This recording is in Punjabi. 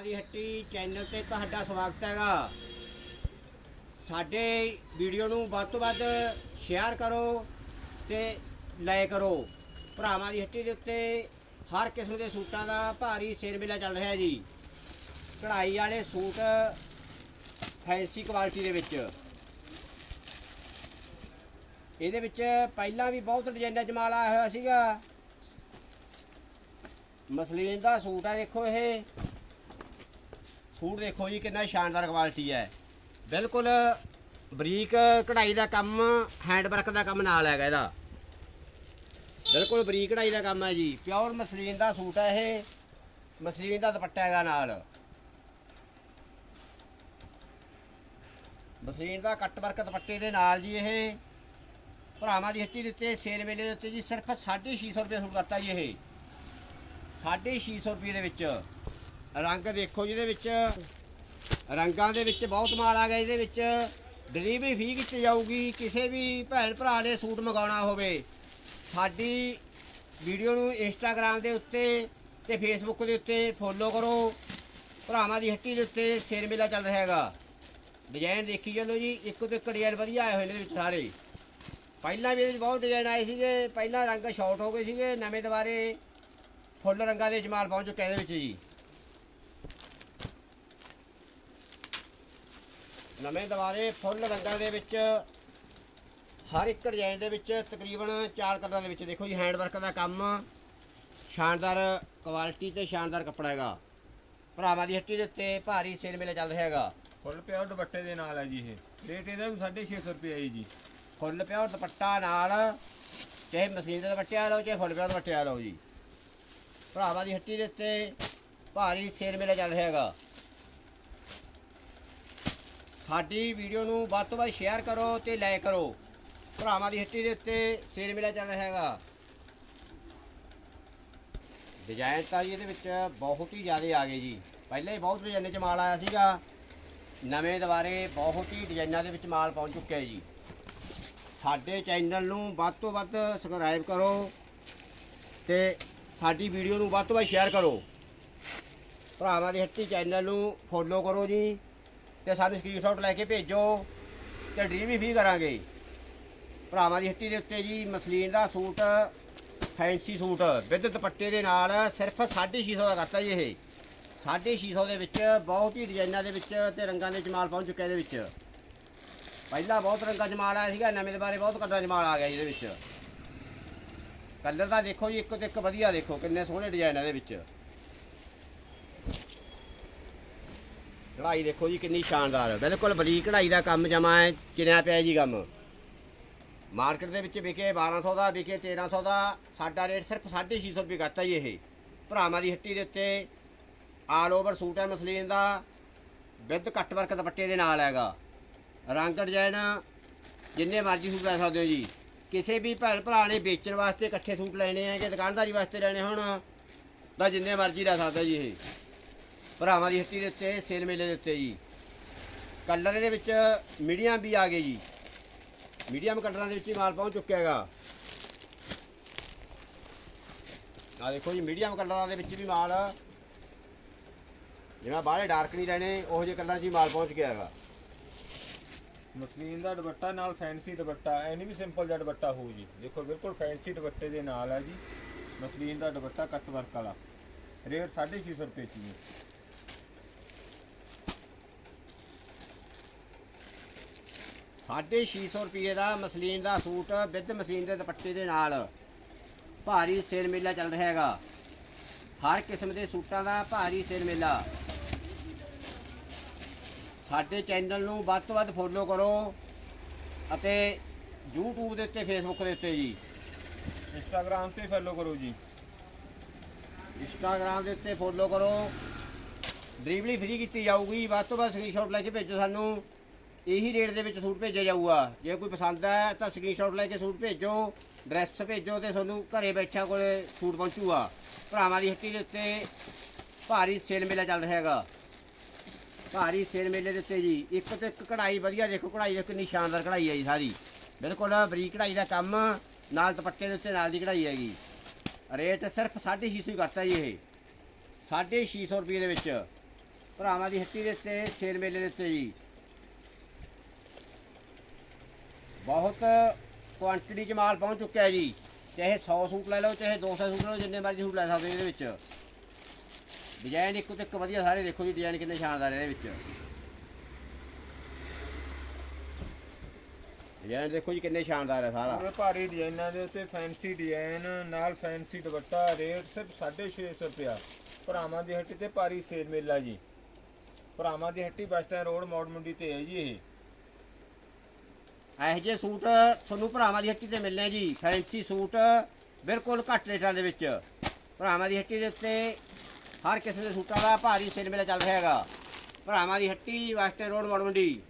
ਭਰਾਵਾਂ ਦੀ ਹੱਟੀ ਚੈਨਲ ਤੇ ਤੁਹਾਡਾ ਸਵਾਗਤ ਹੈਗਾ। ਸਾਡੇ ਵੀਡੀਓ ਨੂੰ ਵੱਧ ਤੋਂ ਵੱਧ ਸ਼ੇਅਰ ਕਰੋ ਤੇ ਲਾਈਕ ਕਰੋ। ਭਰਾਵਾਂ ਦੀ ਹੱਟੀ ਦੇ ਉੱਤੇ ਹਰ ਕਿਸਮ ਦੇ ਸੂਟਾਂ ਦਾ ਭਾਰੀ ਸੇਲ ਮੇਲਾ ਚੱਲ ਰਿਹਾ ਜੀ। ਕਢਾਈ ਵਾਲੇ ਸੂਟ ਫੈਂਸੀ ਕੁਆਲਿਟੀ ਦੇ ਵਿੱਚ। ਇਹਦੇ ਵਿੱਚ ਪਹਿਲਾਂ ਵੀ ਬਹੁਤ ਡਿਜ਼ਾਈਨਾਂ ਚ ਆਇਆ ਹੋਇਆ ਸੀਗਾ। ਮਸਲੀਨ ਦਾ ਸੂਟ ਆ ਦੇਖੋ ਇਹ। ਸੂਟ ਦੇਖੋ ਜੀ, ਕਿੰਨਾ ਸ਼ਾਨਦਾਰ ਕੁਆਲਿਟੀ ਹੈ। ਬਿਲਕੁਲ ਬਰੀਕ ਕਢਾਈ ਦਾ ਕੰਮ ਹੈਂਡ ਵਰਕ ਦਾ ਕੰਮ ਨਾਲ ਹੈਗਾ ਇਹਦਾ। ਬਿਲਕੁਲ ਬਰੀਕ ਕਢਾਈ ਦਾ ਕੰਮ ਹੈ ਜੀ। ਪਿਓਰ ਮਸਲੀਨ ਦਾ ਸੂਟ ਹੈ ਇਹ। ਮਸਲੀਨ ਦਾ ਦੁਪੱਟਾ ਹੈਗਾ ਨਾਲ। ਮਸਲੀਨ ਦਾ ਕੱਟ ਵਰਕ ਦੁਪੱਟੇ ਦੇ ਨਾਲ ਜੀ ਇਹ। ਭਰਾਵਾਂ ਦੀ ਹੱਟੀ ਦੇ ਉੱਤੇ, ਸੇਲ ਮੇਲੇ ਦੇ ਉੱਤੇ ਜੀ ਸਿਰਫ 650 ਰੁਪਏ ਸੂਟ ਕਰਤਾ ਜੀ ਇਹ। 650 ਰੁਪਏ ਦੇ ਵਿੱਚ। ਰੰਗ ਦੇਖੋ ਜਿਹਦੇ ਵਿੱਚ। ਰੰਗਾਂ ਦੇ ਵਿੱਚ ਬਹੁਤ ਮਾਲ ਆ ਗਿਆ, ਇਹਦੇ ਵਿੱਚ ਡਿਲੀਵਰੀ ਫੀ ਕੀਤੀ ਜਾਊਗੀ, ਕਿਸੇ ਵੀ ਭੈਣ ਭਰਾ ਨੇ ਸੂਟ ਮੰਗਾਉਣਾ ਹੋਵੇ। ਸਾਡੀ ਵੀਡੀਓ ਨੂੰ ਇੰਸਟਾਗ੍ਰam ਦੇ ਉੱਤੇ ਤੇ ਫੇਸਬੁੱਕ ਦੇ ਉੱਤੇ ਫੋਲੋ ਕਰੋ। ਭਰਾਵਾਂ ਦੀ ਹੱਟੀ ਦੇ ਉੱਤੇ ਸ਼ੇਰ ਮੇਲਾ ਚੱਲ ਰਿਹਾ ਹੈਗਾ। ਡਿਜ਼ਾਈਨ ਦੇਖੀ ਚੱਲੋ ਜੀ, ਇੱਕੋ ਤੋਂ ਇੱਕ ਡਿਜ਼ਾਈਨ ਵਧੀਆ ਆਏ ਹੋਏ ਨੇ ਇਹਦੇ ਵਿੱਚ ਸਾਰੇ। ਪਹਿਲਾਂ ਵੀ ਇਹਦੇ ਵਿੱਚ ਬਹੁਤ ਡਿਜ਼ਾਈਨ ਆਏ ਸੀਗੇ, ਪਹਿਲਾਂ ਰੰਗ ਸ਼ਾਰਟ ਹੋ ਗਏ ਸੀਗੇ, ਨਵੇਂ ਦੁਬਾਰੇ ਫੁੱਲ ਰੰਗਾਂ ਦੇ ਜਮਾਲ ਪਹੁੰਚ ਚੁੱਕੇ ਇਹਦੇ ਵਿੱਚ ਜੀ। ਨਵੇਂ ਦੁਬਾਰੇ ਫੁੱਲ ਰੰਗਾਂ ਦੇ ਵਿੱਚ ਹਰ ਇੱਕ ਡਿਜ਼ਾਈਨ ਦੇ ਵਿੱਚ ਤਕਰੀਬਨ 4 ਕਲਰਾਂ ਦੇ ਵਿੱਚ। ਦੇਖੋ ਜੀ ਹੈਂਡ ਵਰਕ ਦਾ ਕੰਮ ਸ਼ਾਨਦਾਰ ਕੁਆਲਿਟੀ ਤੇ ਸ਼ਾਨਦਾਰ ਕੱਪੜਾ ਹੈਗਾ। ਭਰਾਵਾਂ ਦੀ ਹੱਟੀ ਦੇ ਉੱਤੇ ਭਾਰੀ ਸੇਲ ਮੇਲਾ ਚੱਲ ਰਿਹਾ ਹੈਗਾ। ਫੁੱਲ ਪਿਆ ਦੁਪੱਟੇ ਦੇ ਨਾਲ ਹੈ ਜੀ ਇਹ। ਰੇਟ ਇਹਦਾ ਵੀ 650 ਰੁਪਏ ਹੈ ਜੀ। ਫੁੱਲ ਪਿਆ ਦੁਪੱਟਾ ਨਾਲ ਚਾਹੇ ਮਸ਼ੀਨ ਦੇ ਦੁਪੱਟੇ ਆ ਲਓ ਚਾਹੇ ਫੁੱਲ ਪਿਆ ਦੁਪੱਟੇ ਆ ਲਓ ਜੀ। ਭਰਾਵਾਂ ਦੀ ਹੱਟੀ ਦੇ ਉੱਤੇ ਭਾਰੀ ਸੇਲ ਮੇਲਾ ਚੱਲ ਰਿਹਾ ਹੈਗਾ। ਸਾਡੀ ਵੀਡੀਓ ਨੂੰ ਵੱਧ ਤੋਂ ਵੱਧ ਸ਼ੇਅਰ ਕਰੋ ਤੇ ਲਾਈਕ ਕਰੋ। ਭਰਾਵਾਂ ਦੀ ਹੱਟੀ ਦੇ ਉੱਤੇ ਸੇਲ ਮੇਲਾ ਚੱਲ ਰਿਹਾ ਹੈਗਾ। ਡਿਜ਼ਾਈਨ ਤਾਂ ਜੀ ਇਹਦੇ ਵਿੱਚ ਬਹੁਤ ਹੀ ਜ਼ਿਆਦਾ ਆ ਗਏ ਜੀ। ਪਹਿਲਾਂ ਹੀ ਬਹੁਤ ਡਿਜ਼ਾਈਨਾਂ 'ਚ ਮਾਲ ਆਇਆ ਸੀਗਾ। ਨਵੇਂ ਦੁਬਾਰੇ ਬਹੁਤ ਹੀ ਡਿਜ਼ਾਈਨਾਂ ਦੇ ਵਿੱਚ ਮਾਲ ਪਹੁੰਚ ਚੁੱਕਿਆ ਜੀ। ਸਾਡੇ ਚੈਨਲ ਨੂੰ ਵੱਧ ਤੋਂ ਵੱਧ ਸਬਸਕ੍ਰਾਈਬ ਕਰੋ ਤੇ ਸਾਡੀ ਵੀਡੀਓ ਨੂੰ ਵੱਧ ਤੋਂ ਵੱਧ ਸ਼ੇਅਰ ਕਰੋ। ਭਰਾਵਾਂ ਦੀ ਹੱਟੀ ਚੈਨਲ ਨੂੰ ਫੋਲੋ ਕਰੋ ਜੀ। ਤੇ ਸਾਨੂੰ ਸਕਰੀਨਸ਼ਾਟ ਲੈ ਕੇ ਭੇਜੋ ਤੇ ਡਿਲੀਵਰੀ ਵੀ ਕਰਾਂਗੇ। ਭਰਾਵਾਂ ਦੀ ਹੱਟੀ ਦੇ ਉੱਤੇ ਜੀ, ਮਸਲੀਨ ਦਾ ਸੂਟ ਫੈਂਸੀ ਸੂਟ, ਵਿਦ ਦੁਪੱਟੇ ਦੇ ਨਾਲ ਸਿਰਫ 650 ਦਾ ਕਰਤਾ ਜੀ ਇਹ। 650 ਦੇ ਵਿੱਚ ਬਹੁਤ ਹੀ ਡਿਜ਼ਾਈਨਾਂ ਦੇ ਵਿੱਚ ਤੇ ਰੰਗਾਂ ਦੇ ਜਮਾਲ ਪਹੁੰਚ ਚੁੱਕਿਆ ਇਹਦੇ ਵਿੱਚ। ਪਹਿਲਾਂ ਬਹੁਤ ਰੰਗਾਂ ਜਮਾਲ ਆਇਆ ਸੀਗਾ, ਨਵੇਂ ਦੇ ਬਾਰੇ ਬਹੁਤ ਕਲਰਾਂ ਜਮਾਲ ਆ ਗਿਆ ਜੀ ਇਹਦੇ ਵਿੱਚ। ਕਲਰ ਤਾਂ ਦੇਖੋ ਜੀ, ਇੱਕੋ ਤੋਂ ਇੱਕ ਵਧੀਆ ਦੇਖੋ, ਕਿੰਨੇ ਸੋਹਣੇ ਡਿਜ਼ਾਈਨ ਆ ਇਹਦੇ ਵਿੱਚ। ਕਢਾਈ ਦੇਖੋ ਜੀ ਕਿੰਨੀ ਸ਼ਾਨਦਾਰ। ਹੈ ਬਿਲਕੁਲ ਬਰੀਕ ਕਢਾਈ ਦਾ ਕੰਮ ਜਮਾ ਹੈ, ਚਿਣਿਆ ਪਿਆ ਜੀ ਕੰਮ ਮਾਰਕੀਟ ਦੇ ਵਿੱਚ ਵਿਕੇ 1200 ਦਾ, ਵਿਕੇ 1300 ਦਾ, ਸਾਡਾ ਰੇਟ ਸਿਰਫ 650 ਰੁਪਏ ਕਰਤਾ ਜੀ ਇਹ। ਭਰਾਵਾਂ ਦੀ ਹੱਟੀ ਦੇ ਉੱਤੇ ਆਲ ਓਵਰ ਸੂਟ ਹੈ ਮਸਲੀਨ ਦਾ, ਵਿਦ ਕੱਟ ਵਰਕ ਦੁਪੱਟੇ ਦੇ ਨਾਲ ਹੈਗਾ। ਰੰਗ ਡਿਜ਼ਾਈਨ ਜਿੰਨੇ ਮਰਜ਼ੀ ਸੂਟ ਲੈ ਸਕਦੇ ਹੋ ਜੀ। ਕਿਸੇ ਵੀ ਭੈਣ ਭਰਾ ਨੇ ਵੇਚਣ ਵਾਸਤੇ ਇਕੱਠੇ ਸੂਟ ਲੈਣੇ ਆ ਕਿ ਦੁਕਾਨਦਾਰੀ ਵਾਸਤੇ ਲੈਣੇ ਹੋਣ, ਤਾਂ ਜਿੰਨੇ ਮਰਜ਼ੀ ਲੈ ਸਕਦਾ ਜੀ ਇਹ। ਭਰਾਵਾਂ ਦੀ ਹੱਟੀ ਦੇ ਉੱਤੇ, ਸੇਲ ਮੇਲੇ ਦੇ ਉੱਤੇ ਜੀ। ਕਲਰ ਇਹਦੇ ਵਿੱਚ ਮੀਡੀਅਮ ਵੀ ਆ ਗਏ ਜੀ। ਮੀਡੀਅਮ ਕਲਰਾਂ ਦੇ ਵਿੱਚ ਹੀ ਮਾਲ ਪਹੁੰਚ ਚੁੱਕਿਆ ਹੈਗਾ। ਆ ਦੇਖੋ ਜੀ, ਮੀਡੀਅਮ ਕਲਰਾਂ ਦੇ ਵਿੱਚ ਵੀ ਮਾਲ। ਜਿਵੇਂ ਬਾਹਲੇ ਡਾਰਕ ਨਹੀਂ ਰਹਿਣੇ, ਉਹੋ ਜਿਹੇ ਕਲਰਾਂ 'ਚ ਹੀ ਮਾਲ ਪਹੁੰਚ ਗਿਆ ਹੈਗਾ। ਮਸਲੀਨ ਦਾ ਦੁਪੱਟਾ ਨਾਲ ਫੈਂਸੀ ਦੁਪੱਟਾ ਐ ਨਹੀਂ ਵੀ ਸਿੰਪਲ ਜਿਹਾ ਦੁਪੱਟਾ ਹੋਊ ਜੀ। ਦੇਖੋ, ਬਿਲਕੁਲ ਫੈਂਸੀ ਦੁਪੱਟੇ ਦੇ ਨਾਲ ਹੈ ਜੀ। ਮਸਲੀਨ ਦਾ ਦੁਪੱਟਾ ਕੱਟ ਵਰਕ ਵਾਲਾ। ਰੇਟ 650 ਰੁਪਏ ਚ ਜੀ ਸਾਢੇ ਛੇ ਸੌ ਰੁਪਏ ਦਾ ਮਸਲੀਨ ਦਾ ਸੂਟ ਵਿਦ ਮਸਲੀਨ ਦੇ ਦੁਪੱਟੇ ਦੇ ਨਾਲ। ਭਾਰੀ ਸੇਲ ਮੇਲਾ ਚੱਲ ਰਿਹਾ ਹੈਗਾ। ਹਰ ਕਿਸਮ ਦੇ ਸੂਟਾਂ ਦਾ ਭਾਰੀ ਸੇਲ ਮੇਲਾ। ਸਾਡੇ ਚੈਨਲ ਨੂੰ ਵੱਧ ਤੋਂ ਵੱਧ ਫੋਲੋ ਕਰੋ ਅਤੇ YouTube ਦੇ ਉੱਤੇ Facebook ਦੇ ਉੱਤੇ ਜੀ। ਇੰਸਟਾਗ੍ਰam ਤੇ ਫੋਲੋ ਕਰੋ ਜੀ। ਇੰਸਟਾਗ੍ਰਾਮ ਦੇ ਉੱਤੇ ਫੋਲੋ ਕਰੋ। ਡਿਲੀਵਰੀ ਫ੍ਰੀ ਕੀਤੀ ਜਾਊਗੀ। ਵੱਧ ਤੋਂ ਵੱਧ ਸਕਰੀਨਸ਼ਾਟ ਲੈ ਕੇ ਭੇਜੋ ਸਾਨੂੰ। ਇਹੀ ਰੇਟ ਦੇ ਵਿੱਚ ਸੂਟ ਭੇਜਿਆ ਜਾਊਗਾ। ਜੇ ਕੋਈ ਪਸੰਦ ਹੈ ਤਾਂ ਸਕਰੀਨਸ਼ਾਟ ਲੈ ਕੇ ਸੂਟ ਭੇਜੋ ਡਰੈਸ ਭੇਜੋ ਤੇ ਤੁਹਾਨੂੰ ਘਰੇ ਬੈਠਿਆਂ ਕੋਲੇ ਸੂਟ ਪਹੁੰਚੂਗਾ। ਭਰਾਵਾਂ ਦੀ ਹੱਟੀ ਦੇ ਉੱਤੇ ਭਾਰੀ ਸੇਲ ਮੇਲਾ ਚੱਲ ਰਿਹਾ ਹੈਗਾ। ਭਾਰੀ ਸੇਲ ਮੇਲੇ ਦੇ ਉੱਤੇ ਜੀ, ਇੱਕ ਤੋਂ ਇੱਕ ਕਢਾਈ ਵਧੀਆ, ਦੇਖੋ ਕਢਾਈ ਦੇਖੋ ਕਿੰਨੀ ਸ਼ਾਨਦਾਰ ਕਢਾਈ ਹੈ ਜੀ ਸਾਰੀ। ਬਿਲਕੁਲ ਬਰੀਕ ਕਢਾਈ ਦਾ ਕੰਮ, ਨਾਲ ਦੁਪੱਟੇ ਦੇ ਉੱਤੇ ਨਾਲ ਦੀ ਕਢਾਈ ਹੈਗੀ। ਰੇਟ ਸਿਰਫ 650 ਹੀ ਕਰਤਾ ਜੀ ਇਹ। 650 ਰੁਪਏ ਦੇ ਵਿੱਚ। ਭਰਾਵਾਂ ਦੀ ਹੱਟੀ ਦੇ ਉੱਤੇ, ਸੇਲ ਮੇਲੇ ਦੇ ਉੱਤੇ ਜੀ। ਬਹੁਤ ਕੁਆਂਟੀਟੀ ਚ ਮਾਲ ਪਹੁੰਚ ਚੁੱਕਿਆ ਹੈ ਜੀ। ਚਾਹੇ 100 ਸੂਟ ਲੈ ਲਓ, ਚਾਹੇ 200 ਸੂਟ ਲੈ ਲਓ, ਜਿੰਨੇ ਮਰਜ਼ੀ ਸੂਟ ਲੈ ਸਕਦੇ ਹੋ ਇਹਦੇ ਵਿੱਚ। ਡਿਜ਼ਾਈਨ ਇੱਕੋ ਤੋਂ ਇੱਕ ਵਧੀਆ ਸਾਰੇ ਦੇਖੋ ਜੀ ਡਿਜ਼ਾਈਨ ਕਿੰਨੇ ਸ਼ਾਨਦਾਰ ਹੈ ਇਹਦੇ ਵਿੱਚ। ਡਿਜ਼ਾਈਨ ਦੇਖੋ ਜੀ, ਕਿੰਨੇ ਸ਼ਾਨਦਾਰ ਹੈ ਸਾਰਾ। ਪੂਰੇ ਭਾਰੀ ਡਿਜ਼ਾਈਨਾਂ ਦੇ ਉੱਤੇ ਫੈਂਸੀ ਡਿਜ਼ਾਈਨ ਨਾਲ ਫੈਂਸੀ ਦੁਪੱਟਾ, ਰੇਟ ਸਿਰਫ 650 ਰੁਪਿਆ ਭਰਾਵਾਂ ਦੀ ਹੱਟੀ ਤੇ ਭਾਰੀ ਸੇਲ ਮੇਲਾ ਜੀ। ਭਰਾਵਾਂ ਦੀ ਹੱਟੀ bus stand road Maur Mandi ਤੇ ਹੈ ਜੀ ਇਹ। ਇਹੋ ਜਿਹੇ ਸੂਟ ਤੁਹਾਨੂੰ ਭਰਾਵਾਂ ਦੀ ਹੱਟੀ ਤੇ ਮਿਲਣੇ ਜੀ। ਫੈਂਸੀ ਸੂਟ, ਬਿਲਕੁਲ ਘੱਟ ਰੇਟਾਂ ਦੇ ਵਿੱਚ। ਭਰਾਵਾਂ ਦੀ ਹੱਟੀ ਦੇ ਉੱਤੇ ਹਰ ਕਿਸਮ ਦੇ ਸੂਟਾਂ ਦਾ ਭਾਰੀ ਸੇਲ ਮੇਲਾ ਚੱਲ ਰਿਹਾ ਹੈਗਾ। ਭਰਾਵਾਂ ਦੀ ਹੱਟੀ ਵਾਸਤੇ ਰੋਡ ਮੋੜ ਮੰਡੀ